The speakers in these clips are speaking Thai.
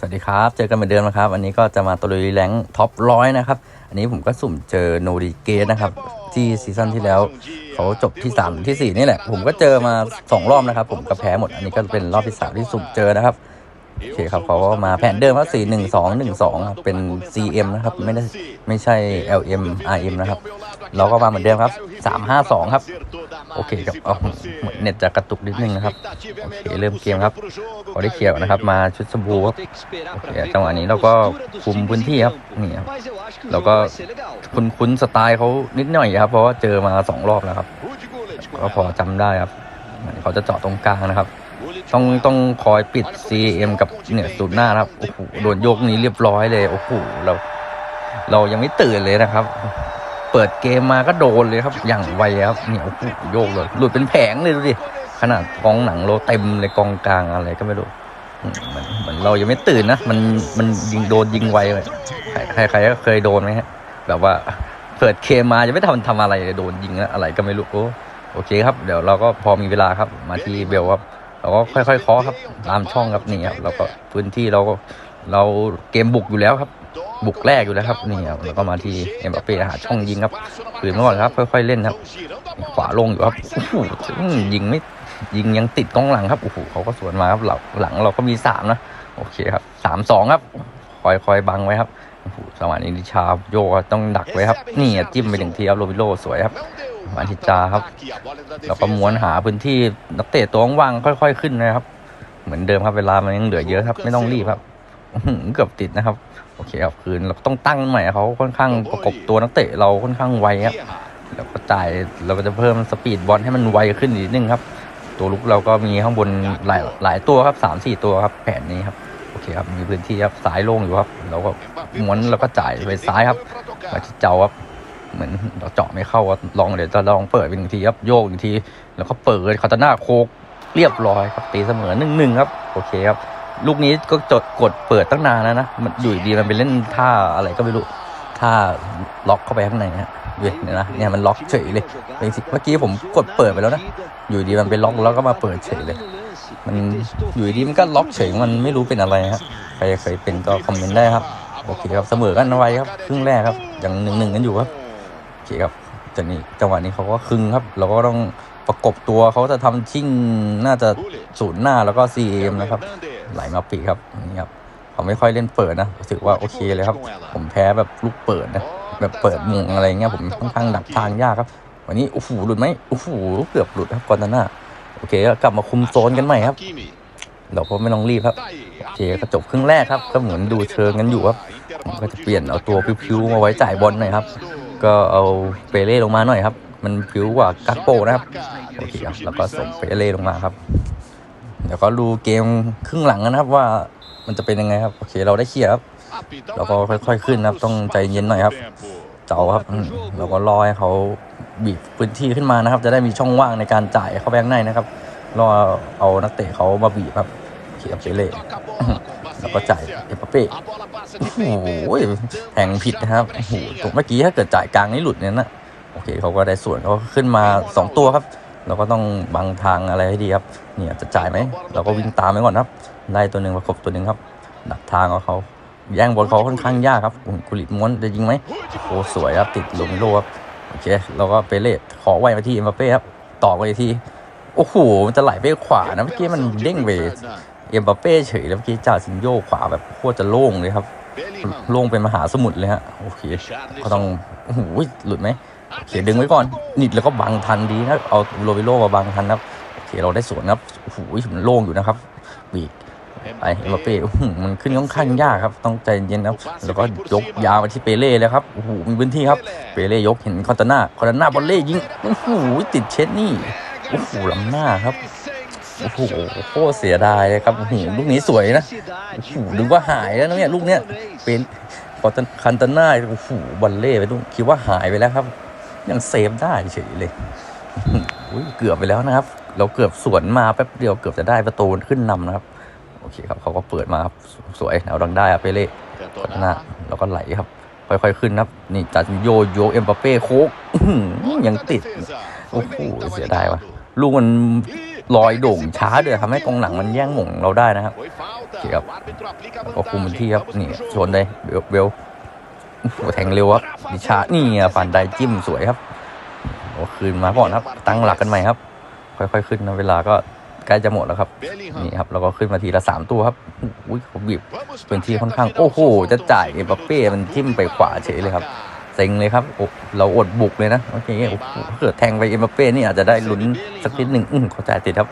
สวัสดีครับ เจอกันเหมือนเดิมนะครับ อันนี้ก็จะมาตะลุยแรงท็อปร้อยนะครับ อันนี้ผมก็สุ่มเจอโนริเกตนะครับ ที่ซีซั่นที่แล้วเขาจบที่ 3 ที่ 4 นี่แหละ ผมก็เจอมา 2 รอบนะครับ ผมก็แพ้หมด อันนี้ก็เป็นรอบที่3ที่สุ่มเจอนะครับ โอเคครับเขาก็มาแผนเดิมครับ4 1 2 1 2ครับเป็น CM นะครับ ไม่ได้ไม่ใช่ LM RM นะครับ เราก็มาเหมือนเดิมครับ 3 5 2 ครับ โอเคครับเอาเหมือนเน็ตจะกระตุกนิดนึงนะครับ โอเคเริ่มเกมครับเขาได้เคลียร์ก่อนะครับ มาชุดสมพูครับโอเคจังหวะนี้เราก็คุมพื้นที่ครับนี่ครับแล้วก็คุ้นคุ้นสไตล์เขานิดหน่อยครับ เพราะว่าเจอมาสองรอบแล้วครับก็พอจำได้ครับเหมือนเขาจะเจาะตรงกลางนะครับ ต้องต้องคอยปิด CM กับเนี่ยสูตรหน้านะครับโอ้โหโดนโยกนี้เรียบร้อยเลยโอ้โหเราเรายังไม่ตื่นเลยนะครับ เปิดเกมมาก็โดนเลยครับ อย่างไวครับเนี่ยโอ้โยกเลย หลุดเป็นแผงเลยดูดิ ขนาดกองหนังเราเต็มเลยกองกลางอะไรก็ไม่รู้มเหมือนเหมือนเรายังไม่ตื่นนะ มันมันยิงโดนยิงไวเลย ใครใครก็เคยโดนไหมฮะ แบบว่าเปิดเคมมาจะไม่ทำทำอะไรเลยโดนยิงอะไรก็ไม่รู้โอ้โอเคครับ เดี๋ยวเราก็พอมีเวลาครับ มาที่เบลครับ เราก็ค่อยๆเคาะครับ ตามช่องครับนี่ครับเราก็พื้นที่เราก็เราเกมบุกอยู่แล้วครับ บุกแรกอยู่แล้วครับนี่ครับแล้วก็มาที่เอ็มบัปเป้หาช่องยิงครับปืนมาก่อนครับ ค่อยๆเล่นครับ ขวาลงอยู่ครับโอ้โหยิงไม่ยิงยังติดกองหลังครับโอ้โหเขาก็สวนมาครับหลังหลังเราก็มีสามนะโอเคครับสามสองครับคอยคอยบังไว้ครับโอ้โหจังหวะนี้ดิชาโยต้องดักไว้ครับ นี่จิ้มไปหนึ่งทีครับโรบิโลสวยครับมาทิจาครับแล้วก็ม้วนหาพื้นที่นักเตะตัวว่างค่อย ๆ ขึ้นนะครับ เหมือนเดิมครับเวลามันยังเหลือเยอะครับ ไม่ต้องรีบครับเกือบติดนะครับ โอเคครับคืนเราต้องตั้งใหม่เขาค่อนข้างประกบตัวนักเตะเราค่อนข้างไวครับแล้วก็จ่ายเราก็จะเพิ่มสปีดบอลให้มันไวขึ้นอีกนิดนึงครับ ตัวลุกเราก็มีข้างบนหลายหลายตัวครับสามสี่ตัวครับ แผนนี้ครับโอเคครับมีพื้นที่ครับสายโล่งอยู่ครับเราก็ม้วนแล้วก็จ่ายไปซ้ายครับมาที่เจ้าครับเหมือนเราเจาะไม่เข้าครับลองเดี๋ยวจะลองเปิดเป็นงทีครับโยกอีกที แล้วก็เปิดคาตาน่าโคกเรียบร้อยครับตีเสมอหนึ่งหนึ่งครับ โอเคครับ ลูกนี้ก็จดกดเปิดตั้งนานแล้วนะ มันอยู่ดีมันไปเล่นท่าอะไรก็ไม่รู้ ท่าล็อกเข้าไปข้างในฮะเว้ยนี่นะเนี่ยมันล็อกเฉยเลยเมื่อกี้ผมกดเปิดไปแล้วนะ อยู่ดีมันไปล็อกแล้วก็มาเปิดเฉยเลย มันอยู่ดีมันก็ล็อกเฉย มันไม่รู้เป็นอะไรครับใครเคยเป็นก็คอมเมนต์ได้ครับ โอเคครับ เสมอกันไว้ครับ ครึ่งแรกครับยังหนึ่งหนึ่งกันอยู่ครับ โอเคครับจากนี้จังหวะนี้เขาก็คึงครับ เราก็ต้องประกบตัวเขาจะทำชิ่ง น่าจะศูนย์หน้าแล้วก็ CM นะครับ ไหลมาปีกครับนี่ครับเขาไม่ค่อยเล่นเปิดนะถือว่าโอเคเลยครับ ผมแพ้แบบลูกเปิดนะแบบเปิดมุงอะไรเงี้ยผมค่อนข้างดักทางยากครับ วันนี้โอ้โหหลุดไหมโอ้โหเกือบหลุดครับกอนตาน่าโอเคก็กลับมาคุมโซนกันใหม่ครับเราก็ไม่ต้องรีบครับโอเคก็จบครึ่งแรกครับ ก็เหมือนดูเชิงกันอยู่ครับผมก็จะเปลี่ยนเอาตัวพิวๆมาไว้จ่ายบอลหน่อยครับ ก็เอาเปเล่ลงมาหน่อยครับ มันพิวกว่ากักโปนะครับโอเคครับแล้วก็ส่งเปเล่ลงมาครับ เดี๋ยวก็ดูเกมครึ่งหลังนะครับว่ามันจะเป็นยังไงครับโอเคเราได้เคลียร์ครับแล้วก็ค่อย ๆ ขึ้นนะครับ ต้องใจเย็นหน่อยครับเจ้าครับเราก็รอให้เขาบีบพื้นที่ขึ้นมานะครับ จะได้มีช่องว่างในการจ่ายเข้าไปข้างในนะครับรอเอานักเตะเขามาบีบครับเขียบเปเล่แล้วก็จ่ายเอปเป้โอ้โหแทงผิดนะครับโอ้โหเมื่อกี้ถ้าเกิดจ่ายกลางนี่หลุดเนี่ยนะโอเคเขาก็ได้ส่วนเขาขึ้นมาสองตัวครับ เราก็ต้องบังทางอะไรให้ดีครับเนี่ยจะจ่ายไหมเราก็วิ่งตามไปก่อนครับไล่ตัวหนึ่งประกบตัวหนึ่งครับดักทางของเขาแย่งบอลเขาค่อนข้างยากครับกุลิม้วนจะยิงไหมโอ้สวยครับติดลงโลครับโอเคเราก็เปเล่ขอไวมาที่เอ็มบัปเป้ครับต่อไปที่โอ้โหมันจะไหลไปขวานะเมื่อกี้มันเด้งไปเอ็มบัปเป้เฉยแล้วเมื่อกี้จ่าซินโยขวาแบบโคตรจะโล่งเลยครับโล่งเป็นมหาสมุทรเลยฮะโอเคก็ต้องโอ้โหหลุดไหม โอเคดึงไว้ก่อนนิดแล้วก็บังทันดีนะเอาโรเบโลมาบังทันนะครับโอเคเราได้สวนนะครับโอ้โหมันโล่งอยู่นะครับบีกไปเอ็มบัปเป้มันขึ้นค่อนข้างยากครับ ต้องใจเย็นนะครับ แล้วก็ยกยาวมาที่เปเล่เลยครับโอ้โหมีพื้นที่ครับเปเล่ยกเห็นคอนตาน่าคอนตาน่าบอลเล่ยิงโอ้โหติดเช็ดนี่โอ้โหล้ำหน้าครับโอ้โหโคตรเสียดายเลยครับโอ้โหลูกนี้สวยนะโอ้โหนึกว่าหายแล้วนะเนี่ยลูกเนี้ยเป็นพอตันคันตาน่าโอ้โหบอลเล่ไปลูกคิดว่าหายไปแล้วครับ ยังเซฟได้เฉยเลยอุ้ยเกือบไปแล้วนะครับ เราเกือบสวนมาแป๊บเดียวเกือบจะได้ประตูขึ้นนำนะครับ โอเคครับเขาก็เปิดมาครับสวยเอาดังได้ครับเปเล่พัฒนาแล้วก็ไหลครับ ค่อยๆขึ้นครับนี่จัดโยโยเอ็มบัปเป้โคกอื้อหือยังติดโอ้โหเสียดายว่ะลูกมันลอยโด่งช้าด้วยทำให้กองหลังมันแย่งหม่งเราได้นะครับโอเคคครัรับบแล้วก็คุมพื้นที่ครับนี่ชนเลยเบลเบล โอ้แทงเร็วครับดิชานี่ฟันได้จิ้มสวยครับโอ้คืนมาก่อนครับ ตั้งหลักกันใหม่ครับ ค่อยๆขึ้นนะเวลาก็ใกล้จะหมดแล้วครับนี่ครับเราก็ขึ้นมาทีละสามตัวครับอุ้ยเขาบีบพื้นที่ค่อนข้างโอ้โหจะจ่ายเอ็มบัปเป้มันทิ่มไปขวาเฉยเลยครับเซ็งเลยครับโอ้เราอดบุกเลยนะโอเคโอ้เกิดแทงไปเอ็มบัปเป้นี่อาจจะได้ลุ้นสักนิดหนึ่งอื้อเขาจ่ายติดครับ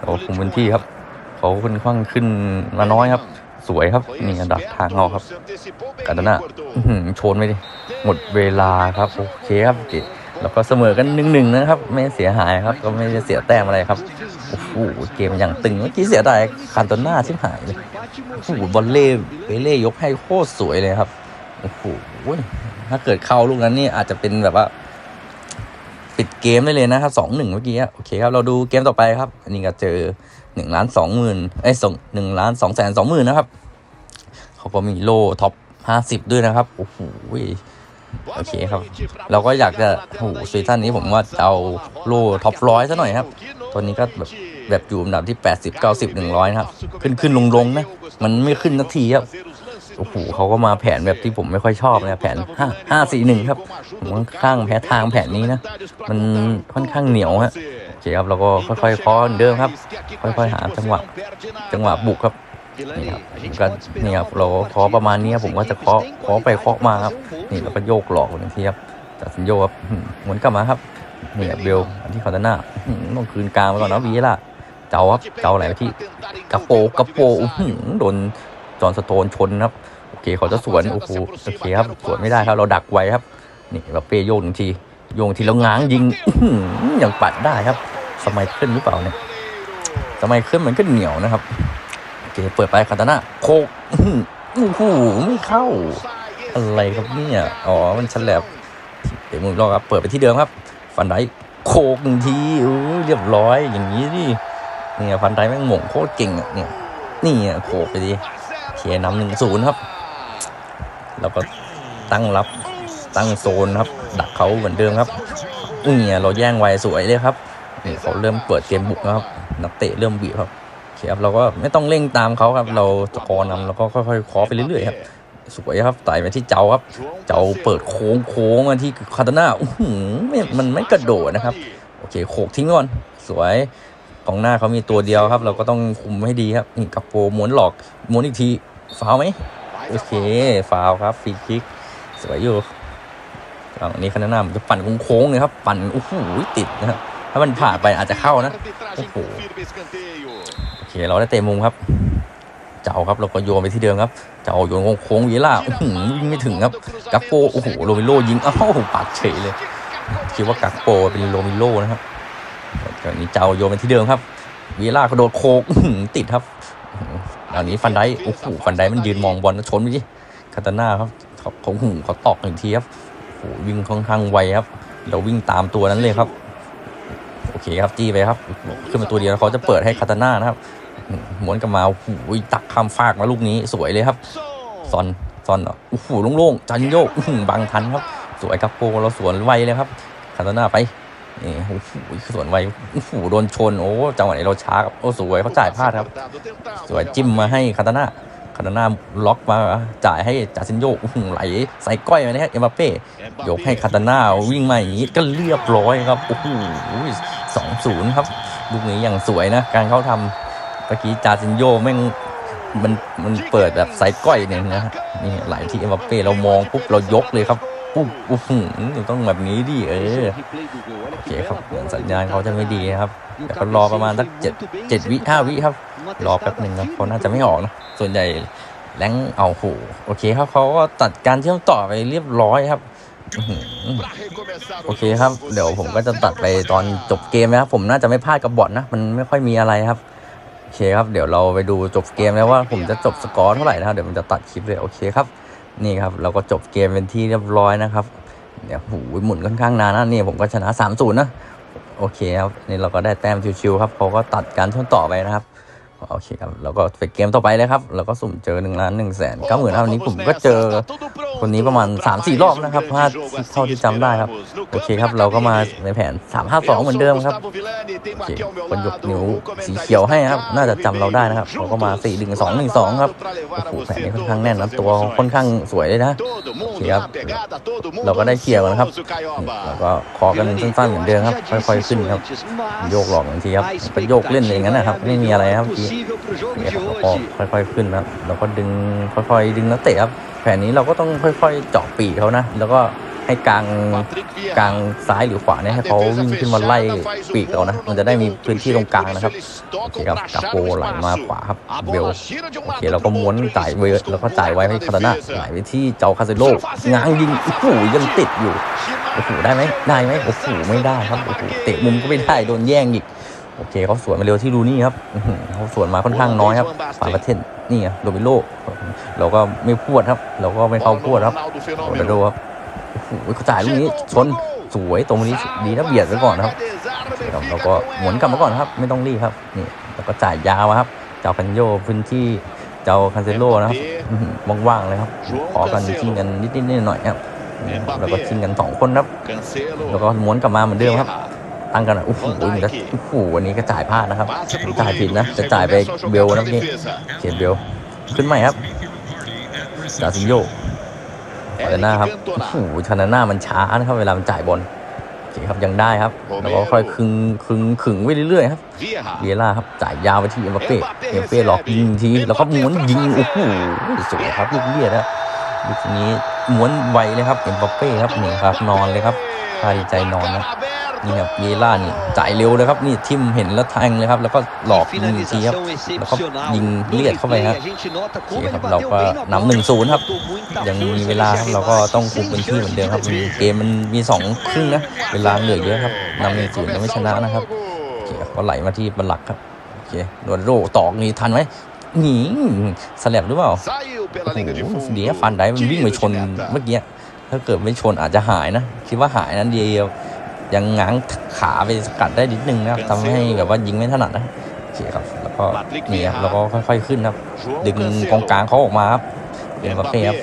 โอ้คุมพื้นที่ครับเขาค่อนข้างขึ้นมาน้อยครับ สวยครับ นี่อันดับทางเราครับกันนะชนไปดิ หมดเวลาครับ โอเคครับแล้วก็เสมอกันหนึ่งหนึ่งนะครับ ไม่เสียหายครับ ก็ไม่ได้เสียแต้มอะไรครับ โอ้โห เกมอย่างตึงเมื่อกี้เสียดายคานโตน่าชิบหายเลย โอ้โห บอลเล่เบเล่ยกให้โคตรสวยเลยครับ โอ้โห ถ้าเกิดเข้าลูกนั้นนี่อาจจะเป็นแบบว่า ปิดเกมได้เลยนะครับสองหนึ่งเมื่อกี้โอเคครับเราดูเกมต่อไปครับ อันนี้ก็เจอหนึ่งล้านสองหมื่นไอ้สองหนึ่งล้านสองแสนสองหมื่นนะครับ เขาก็มีโลท็อปห้าสิบด้วยนะครับ โอ้โหโอเคครับ เราก็อยากจะโอ้โหซีซั่นนี้ผมว่าเอาโลท็อปร้อยซะหน่อยครับตัวนี้ก็แบบแบบอยู่อันดับที่80 90 100นะครับ ขึ้นขึ้นลงลงนะ มันไม่ขึ้นนาทีครับ อ้โหเขาก็มาแผนแบบที่ผมไม่ค่อยชอบนะแผน5 5 4 1ครับ ผมค่อนข้างแพ้ทางแผนนี้นะ มันค่อนข้างเหนียวฮะโอเคครับเราก็ค่อยๆคาะเหมือนเดิมครับ ค่อยๆหาจังหวะจังหวะบุกครับนี่ครับผมก็นี่ครับเราเคาะประมาณนี้ผมก็จะเคาะเคาะไปเคาะมาครับ นี่เราก็โยกหลอกหนึ่งทีครับจากสัญโยครับอืมหมุนกลับมาครับนี่ครับเบลอันที่คอนตาน่าอืมต้องคืนกลางไปก่อนนะวีล่ะเจ้าครับเจ้าไหลไปที่กระโปกระโปหือโดน จอห์นสโตนชนครับโอเคเขาจะสวนโอ้โหโอเคครับสวนไม่ได้ครับเราดักไว้ครับนี่แบบเปโยกหนึ่งทีโยงทีแล้วง้างยิงอื้อหือยังปัดได้ครับ สมัยขึ้นหรือเปล่าเนี่ยสมัยขึ้นมันก็เหนียวนะครับโอเคเปิดไปคาตาน่าโคกอื้อหือโอ้โหไม่เข้า อะไรครับเนี่ยอ๋อมันฉลับเดี๋ยวมึงรอครับเปิดไปที่เดิมครับ ฟันไดโคกหนึ่งทีอู้เรียบร้อยอย่างนี้ดิเนี่ยฟันไดแม่งหม่งโคตรเก่งอะเนี่ยนี่อะโคกไปดิ เทียนำหนึ่งศูนย์ครับ แล้วก็ตั้งรับตั้งโซนครับ ดักเขาเหมือนเดิมครับเนี่ยเราแย่งไวสวยเลยครับนี่เขาเริ่มเปิดเกมบุกแล้วครับ นักเตะเริ่มบีบครับโอเคครับเราก็ไม่ต้องเร่งตามเขาครับ เราสกอร์นำเราก็ค่อยๆคอไปเรื่อยๆครับสวยครับไต่ไปที่เจ้าครับ เจ้าเปิดโค้งโค้งมาที่คาตาน่าอื้อหือมันไม่กระโดดนะครับ โอเคโขกทิ้งก่อน สวยกองหน้าเขามีตัวเดียวครับ เราก็ต้องคุมให้ดีครับนี่กับโปม้วนหลอกม้วนอีกที ฟาวไหมโอเคฟาวครับฟรีคิกสวยอยู่ฝั่งนี้คาตาน่ามันจะปั่นโค้งๆเลยครับ ปั่นโอ้โหติดนะครับถ้ามันผ่านไปอาจจะเข้านะโอ้โหโอเคเราได้เตะมุมครับ เจ้าครับเราก็โยนไปที่เดิมครับ เจ้าโยนโค้งๆวีล่าอื้อหือวิ่งไม่ถึงครับกัปโปโอ้โหโรมิโลยิงอ้าวปัดเฉยเลยคิดว่ากักโปเป็นโรมิโลนะครับตอนนี้เจ้าโยนไปที่เดิมครับวีล่ากระโดดโคกอื้อหือติดครับ อันนี้ฟันไดโอ้โหฟันไดมันยืนมองบอลแล้วชนไปดิคาตาน่าครับเขาเขาหูเขาตอกหนึ่งทีครับโอ้วิ่งค่อนข้างไวครับเราวิ่งตามตัวนั้นเลยครับ โอเคครับจี้ไปครับ ขึ้นมาตัวเดียวเขาจะเปิดให้คาตาน่านะครับหมุนกลับมาโอ้โหตักข้ามฟากมาลูกนี้สวยเลยครับซอนซอนโอ้โหโล่งๆจันโยกบังทันครับ สวยครับโปเราสวนไวเลยครับคาตาน่าไป นี่โอ้โหสวนไวโอ้โหโดนชนโอ้จังหวะนี้เราช้าครับโอ้สวยเขาจ่ายพลาดครับ สวยจิ้มมาให้คาตาน่าคาตาน่าล็อกมาจ่ายให้จาซินโยอื้อหือไหลใส่ก้อยมาเนี่ยเอ็มบัปเป้ยกให้คาตาน่าวิ่งมาอย่างนี้ก็เรียบร้อยครับโอ้โหสองศูนย์ครับลูกนี้อย่างสวยนะ การเข้าทำเมื่อกี้จาซินโยแม่งมันมันเปิดแบบใส่ก้อยเนี่ยนะฮะนี่ไหลที่เอ็มบัปเป้เรามองปุ๊บเรายกเลยครับ ปุ๊บโอ้โหต้องแบบนี้ดิเออโอเคครับเหมือนสัญญาณเขาจะไม่ดีนะครับเดี๋ยวเขารอประมาณสักเจ็ดเจ็ดวิห้าวิครับ รอแป๊บหนึ่งครับเขาน่าจะไม่ออกนะส่วนใหญ่แรงเอาโหโอเคครับเขาก็ตัดการเชื่อมต่อไปเรียบร้อยครับโอเคครับ เดี๋ยวผมก็จะตัดไปตอนจบเกมนะครับ ผมน่าจะไม่พลาดกับบอทนะ มันไม่ค่อยมีอะไรครับโอเคครับ เดี๋ยวเราไปดูจบเกมแล้วว่าผมจะจบสกอร์เท่าไหร่นะครับเดี๋ยวมันจะตัดคลิปเลยโอเคครับ นี่ครับเราก็จบเกมเป็นที่เรียบร้อยนะครับเนี่ยหูหมุนค่อนข้างนานนะนี่ผมก็ชนะ3 0นะโอเคครับนี่เราก็ได้แต้มชิวๆครับเขาก็ตัดการช่วงต่อไปนะครับ โอเคครับแล้วก็ไปเกมต่อไปเลยครับแล้วก็สุ่มเจอ1ล้าน1แสนเก้าหมื่นครับวันนี้ผมก็เจอคนนี้ประมาณ 3-4 รอบนะครับถ้าเท่าที่จำได้ครับ โอเคครับ เราก็มาในแผน 3-5-2 เหมือนเดิมครับโอเคคนยกนิ้วสีเขียวให้ครับ น่าจะจำเราได้นะครับเราก็มา 4-1-2-1-2 ครับโอ้โหแผนนี้ค่อนข้างแน่นนะตัวค่อนข้างสวยเลยนะโอเคครับเราก็ได้เคลียร์กันนะครับแล้วก็ขอกันสั้นๆเหมือนเดิมครับค่อยๆขึ้นครับโยกหลอกบางทีครับไปโยกเล่นอย่างนั้นนะครับไม่มีอะไรครับเมื่อกี้เนี่ยครับแล้วก็ค่อยๆขึ้นนะครับแล้วก็ดึงค่อยๆดึงนักเตะครับแผนนี้เราก็ต้องค่อยๆเจาะปีกเขานะ แล้วก็ให้กลางกลางซ้ายหรือขวาเนี่ยให้เขาวิ่งขึ้นมาไล่ปีกเรานะ มันจะได้มีพื้นที่ตรงกลางนะครับโอเคครับกาโปไหลมาขวาครับเบลโอเคเราก็ม้วนจ่ายเวทแล้วก็จ่ายไว้ให้คาตานะไหลไปที่เจ้าคาเซโลง้างยิงโอ้โหยังติดอยู่โอ้โหได้ไหมได้ไหมโอ้โหไม่ได้ครับโอ้โหเตะมุมก็ไม่ได้โดนแย่งอีก โอเคเขาสวนมาเร็วที่ดูนี่ครับอื้อหือเขาสวนมาค่อนข้างน้อยครับฝ่ายประเทศนี่ไงโดมิโลเราก็ไม่พูดครับ เราก็ไม่เข้าพูดครับโรนัลโดครับโอ้โหเขาจ่ายลูกนี้ชนสวยตรงนี้ดีนะเบียดไว้ก่อนนะครับโอเคครับเราก็หมุนกลับมาก่อนครับ ไม่ต้องรีบครับนี่แล้วก็จ่ายยาวมาครับเจ้าคันโยพื้นที่เจ้าคันเซโลนะครับอื้อหือว่างๆเลยครับขอกันชิงกันนิดๆหน่อยๆครับแล้วก็ชิงกันสองคนครับ แล้วก็ม้วนกลับมาเหมือนเดิมครับ ตั้งกันอะโอ้โหมันก็โอ้โหวันนี้ก็จ่ายพลาดนะครับ จ่ายผิดนะจะจ่ายไปเบลนะเมื่อกี้เขียนเบลขึ้นใหม่ครับดาซินโยชานาครับโอ้โหชานาน่ามันช้านะครับเวลามันจ่ายบอลโอเคครับยังได้ครับแล้วก็ค่อยคึงคึงขึงไปเรื่อยๆครับเวียร่าครับจ่ายยาวไปที่เอ็มบัปเป้เอ็มบัปเป้หลอกยิงทีแล้วก็ม้วนยิงโอ้โหสวยครับลูกเลียดนะลูกนี้ม้วนไวเลยครับเอ็มบัปเป้ครับนี่ครับนอนเลยครับพายใจนอนนะ นี่ครับเยล่านี่จ่ายเร็วเลยครับนี่ทิมเห็นแล้วแทงเลยครับ แล้วก็หลอกยิงอีกทีครับแล้วก็ยิงเลียดเข้าไปครับโอเคครับเราก็นำหนึ่งศูนย์ครับ ยังมีเวลาครับเราก็ต้องคุมพื้นที่เหมือนเดิมครับมีเกมมันมีสองครึ่งนะเวลาเหลือเยอะครับนำหนึ่งศูนย์ยังไม่ชนะนะครับโอเคครับก็ไหลมาที่บัลลักครับโอเคโดนโรตอกนี่ทันไหมหนีสลับหรือเปล่าโอ้โหเดียวฟันได้มันวิ่งไปชนเมื่อกี้ถ้าเกิดไม่ชนอาจจะหายนะ คิดว่าหายนั้นเดียว ยังง้างขาไปสกัดได้นิดนึงนะครับทำให้แบบว่ายิงไม่ถนัดนะโอเคครับ แล้วก็นี่ครับแล้วก็ค่อยๆขึ้นครับ ดึงกองกลางเขาออกมาครับเป็นประเภทครับ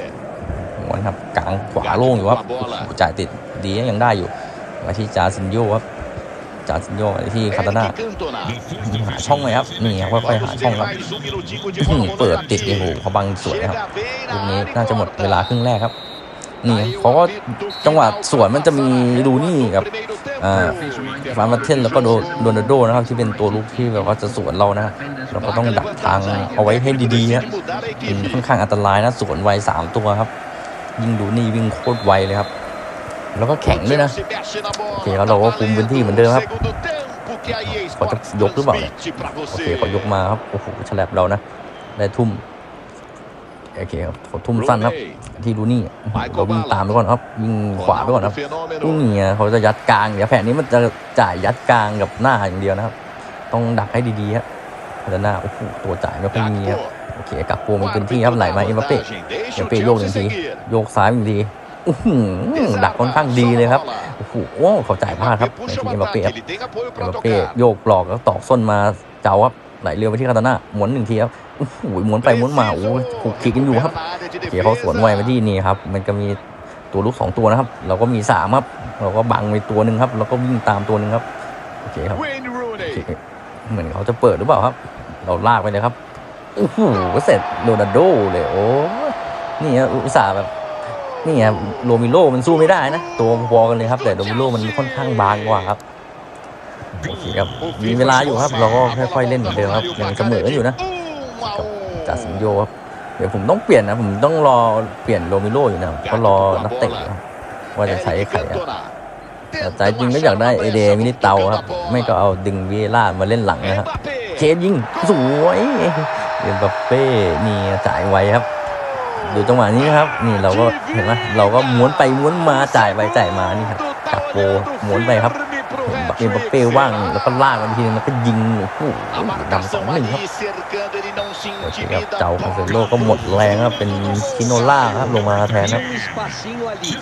หัวนครับกลางขวาโล่งอยู่ครับโอ้โหจ่ายติดดียังได้อยู่มาที่จาซินโยครับจาซินโยมาที่คาตาน่าหาช่องเลยครับนี่ครับค่อยๆหาช่องครับอื้อหือเปิดติดโอ้โหเขาบังสวยครับลูกนี้น่าจะหมดเวลาครึ่งแรกครับ นี่เขาก็จังหวะสวนมันจะมีดูนี่กับฟาร์มาเทนแล้วก็โดโดนโดนะครับ ที่เป็นตัวลุกที่แบบว่าจะสวนเรานะเราก็ต้องดักทางเอาไว้ให้ดีๆฮะเป็นค่อนข้างอันตรายนะสวนไวสามตัวครับ ยิงดูนี่วิ่งโคตรไวเลยครับ แล้วก็แข็งด้วยนะโอเคครับเราก็คุมพื้นที่เหมือนเดิมครับเขาจะยกหรือเปล่าโอเคเขายกมาครับโอ้โหฉลับเรานะได้ทุ่ม โอเคครับเขาทุ่มสั้นครับ ที่ดูนี่เราวิ่งตามไปก่อนครับวิ่งขวาไปก่อนครับนี่ไงเขาจะยัดกลางเดี๋ยวแผนนี้มันจะจ่ายยัดกลางกับหน้าอย่างเดียวนะครับ ต้องดักให้ดีๆครับแล้วหน้าโอ้โหตัวจ่ายไม่ค่อยมีครับโอเคกับโปมีพื้นที่ครับไหลมาเอ็มบัปเป้เอ็มบัปเป้โยกหนึ่งทีโยกซ้ายหนึ่งทีอื้อหือดักค่อนข้างดีเลยครับโอ้โหโอ้เขาจ่ายพลาดครับในที่เอ็มบัปเป้ครับเอ็มบัปเป้โยกหลอกแล้วตอกส้นมาเจ้าครับ ไหลเร็วไปที่คาตาน่าหมุนหนึ่งทีครับโอ้โหหมุนไปหมุนมาโอ้โหถูกขีดกันอยู่ครับเกียร์เขาสวนไวมาที่นี่ครับ มันก็มีตัวลูกสองตัวนะครับ เราก็มีสามครับ เราก็บังไปตัวหนึ่งครับ แล้วก็วิ่งตามตัวหนึ่งครับโอเคครับเหมือนเขาจะเปิดหรือเปล่าครับ เราลากไปเลยครับโอ้โหเสร็จโรนัลโดเลยโอ้นี่ฮะอุตส่าห์แบบนี่ครับโรมิโลมันสู้ไม่ได้นะ ตัวพอกันเลยครับ แต่โรมิโลมันค่อนข้างบางกว่าครับ โอเคครับมีเวลาอยู่ครับ เราก็ค่อยๆเล่นเหมือนเดิมครับยังเสมออยู่นะจากสิงโยครับเดี๋ยวผมต้องเปลี่ยนนะผมต้องรอเปลี่ยนโรมิโลอยู่นะก็รอนักเตะว่าจะใช้ใครครับแต่ใจจริงก็อยากได้เอเดมินิเตาครับ ไม่ก็เอาดึงวีเอล่ามาเล่นหลังนะครับเคสยิงสวยเอ็มบัปเป้นี่จ่ายไวครับ ดูจังหวะนี้นะครับ นี่เราก็เห็นไหมเราก็ม้วนไปม้วนมาจ่ายไปจ่ายมานี่ครับกับโปม้วนไปครับ เอ็มบัปเป้ว่างแล้วก็ลากมันทีนึงแล้วก็ยิงโอ้โหดำสองหนึ่งครับโอเคครับเจ้าคอนเซโลก็หมดแรงครับเป็นคิโนล่าครับลงมาแทนครับ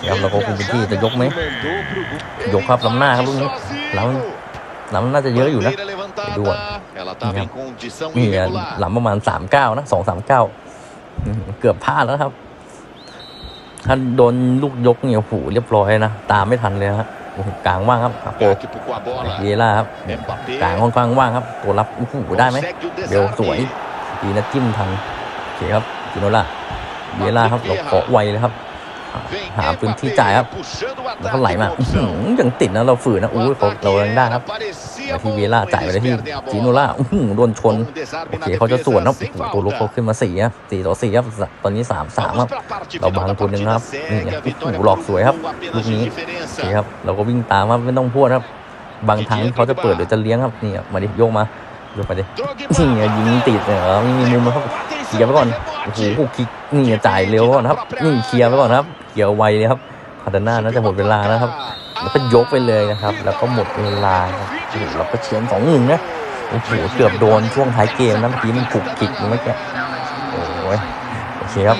ครับเราก็คุมพื้นที่จะยกไหมยกครับล้ำหน้าครับลูกนี้ล้ำล้ำน่าจะเยอะอยู่นะดูอะนี่ครับนี่อะล้ำประมาณสามเก้านะสองสามเก้าเกือบพลาดแล้วครับถ้าโดนลูกยกเนี่ยโอ้โหเรียบร้อยนะตามไม่ทันเลยครับ กลางว่างครับอาโปเยล่าครับกลางค่อนข้างว่างครับตัวรับโอ้โหได้ไหมเดี๋ยวสวยดีนะจิ้มทันโอเคครับกิโนล่าเยล่าครับเราเกาะไวเลยครับ หาพื้นที่จ่ายครับแล้วก็ไหลมาอื้อหือยังติดนะเราฝืนนะอู้ยเขาเรายังได้ครับ ไปที่เวล่าจ่ายไปเลยที่จิโนล่าอื้อหือโดนชนโอเคเขาจะสวนนะโอ้โหตัวลุกเขาขึ้นมาสี่ครับสี่ต่อสี่ครับตอนนี้สามสามครับเราบังตัวหนึ่งครับนี่ไงโอ้โหหลอกสวยครับลูกนี้โอเคครับเราก็วิ่งตามครับไม่ต้องพูดครับ บางทางที่เขาจะเปิดหรือจะเลี้ยงครับนี่ครับมาดิโยกมาโยกไปดินี่ไงยิงติดเนี่ยเหรอไม่มีมุมนะครับเคลียร์ไปก่อนโอ้โหหกคิกนี่ไงจ่ายเร็วก่อนครับนี่เคลียร์ไปก่อนครับเคลียร์ไวเลยครับคาร์ดน่าน่าจะหมดเวลาแล้วครับ แล้วก็ยกไปเลยนะครับ แล้วก็หมดเวลาครับโอ้โหเราก็เฉียนสองหนึ่งนะโอ้โหเกือบโดนช่วงท้ายเกมนะเมื่อกี้มันขุกขิกเมื่อกี้โอ้ยโอเคครับ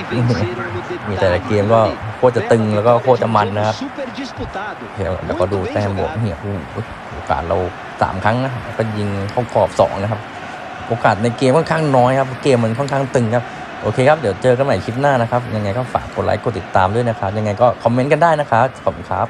มีแต่ละเกมก็โคตรจะตึงแล้วก็โคตรจะมันนะครับแล้วก็ดูแต้มบวกเนี่ยโอ้โหโอกาสเราสามครั้งนะก็ยิงเข้ากรอบสองนะครับ โอกาสในเกมค่อนข้างน้อยครับ เกมมันค่อนข้างตึงครับ โอเคครับ เดี๋ยวเจอกันใหม่คลิปหน้านะครับ ยังไงก็ฝากกดไลค์กดติดตามด้วยนะครับ ยังไงก็คอมเมนต์กันได้นะครับ ขอบคุณครับ